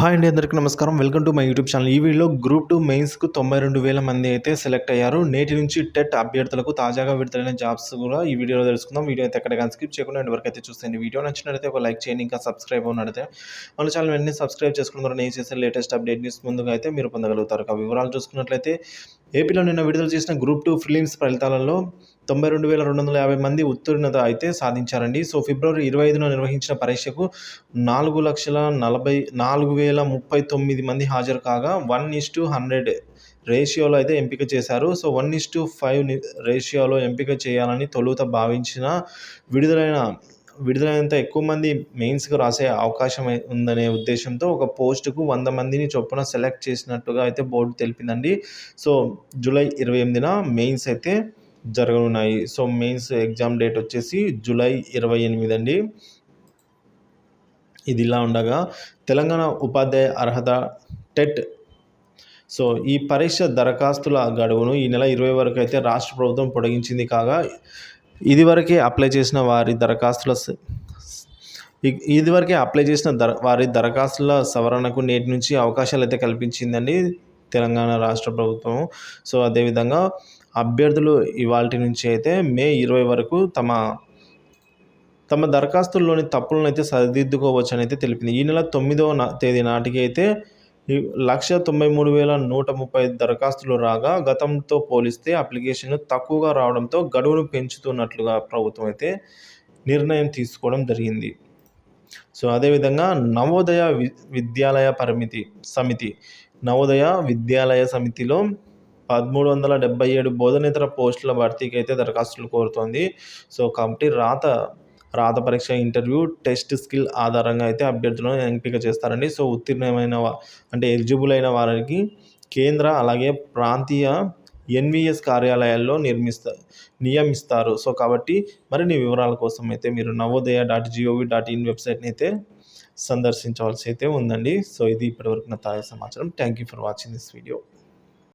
Hi అండి అందరికీ నమస్కారం. Welcome to my YouTube channel. ఈ వీడియోలో గ్రూప్ టూ మెయిన్స్కు తొంభై రెండు వేల మంది అయితే సెలెక్ట్ అయ్యారు. నేటి నుంచి టెట్ అభ్యర్థులకు తాజాగా విడుదలైన జాబ్స్ కూడా ఈ వీడియోలో తెలుసుకుందాం. వీడియో అయితే ఎక్కడ కానీ స్కిప్ చేయకుండా ఎండ్ వరకు అయితే చూస్తుంది వీడియో నచ్చినట్లయితే ఒక లైక్ చేయండి ఇంకా సబ్స్క్రైబ్ ఉన్నట్లయితే మన ఛానల్ వెంటనే సబ్స్క్రైబ్ చేసుకున్న ద్వారా నేను చేసే లేటెస్ట్ అప్డేట్ న్యూస్ ముందుగా అయితే మీరు పొందగలుగుతారు. ఆ వివరాలు చూసుకున్నట్లయితే ఏపీలో నిన్న విడుదల చేసిన గ్రూప్ టూ ఫిలిమ్స్ ఫలితాలలో తొంభై రెండు వేల రెండు వందల యాభై మంది ఉత్తీర్ణత అయితే సాధించారండి. సో ఫిబ్రవరి ఇరవై ఐదున నిర్వహించిన పరీక్షకు నాలుగు లక్షల నలభై నాలుగు వేల ముప్పై తొమ్మిది మంది హాజరు కాగా వన్ ఇస్ టు హండ్రెడ్ రేషియోలో అయితే ఎంపిక చేశారు. So one is two five రేషియోలో ఎంపిక చేయాలని తొలుత భావించిన విడుదలైన విడుదలైనంత ఎక్కువ మంది మెయిన్స్కి రాసే అవకాశం ఉందనే ఉద్దేశంతో ఒక పోస్టుకు వంద మందిని చొప్పున సెలెక్ట్ చేసినట్టుగా అయితే బోర్డు తెలిపిందండి. సో జూలై ఇరవై ఎనిమిదిన మెయిన్స్ అయితే జరగనున్నాయి. సో మెయిన్స్ ఎగ్జామ్ డేట్ వచ్చేసి జూలై ఇరవై ఎనిమిది అండి. ఇది ఇలా ఉండగా తెలంగాణ ఉపాధ్యాయ అర్హత టెట్ సో ఈ పరీక్ష దరఖాస్తుల గడువును ఈ నెల ఇరవై వరకు అయితే రాష్ట్ర ప్రభుత్వం పొడిగించింది కాగా ఇదివరకే అప్లై చేసిన వారి దరఖాస్తుల ఇదివరకే అప్లై చేసిన దర వారి దరఖాస్తుల సవరణకు నేటి నుంచి అవకాశాలు అయితే కల్పించిందండి తెలంగాణ రాష్ట్ర ప్రభుత్వం సో అదేవిధంగా అభ్యర్థులు ఇవాళ నుంచి అయితే మే ఇరవై వరకు తమ తమ దరఖాస్తుల్లోని తప్పులను అయితే సరిదిద్దుకోవచ్చు అని అయితే తెలిపింది. ఈ నెల తొమ్మిదవ తేదీ నాటికి అయితే లక్ష తొంభై మూడు వేల నూట ముప్పై దరఖాస్తులు రాగా గతంతో పోలిస్తే అప్లికేషన్ తక్కువగా రావడంతో గడువును పెంచుతున్నట్లుగా ప్రభుత్వం అయితే నిర్ణయం తీసుకోవడం జరిగింది. సో అదేవిధంగా నవోదయ విద్యాలయ పరిమితి సమితి నవోదయ విద్యాలయ సమితిలో పదమూడు వందల డెబ్బై ఏడు బోధనేతర పోస్టుల భర్తీకి అయితే దరఖాస్తులు కోరుతోంది. సో కాబట్టి రాత రాత పరీక్ష ఇంటర్వ్యూ టెస్ట్ స్కిల్ ఆధారంగా అయితే అభ్యర్థులను ఎంపిక చేస్తారండి. సో ఉత్తీర్ణమైన అంటే ఎలిజిబుల్ అయిన వారికి కేంద్ర అలాగే ప్రాంతీయ ఎన్విఎస్ కార్యాలయాల్లో నిర్మిస్తా నియమిస్తారు. సో కాబట్టి మరిన్ని వివరాల కోసం అయితే మీరు Navodaya dot GOV dot in వెబ్సైట్ని అయితే సందర్శించవలసి అయితే ఉందండి. సో ఇది ఇప్పటివరకు నా తాజా సమాచారం. Thank you for watching this video.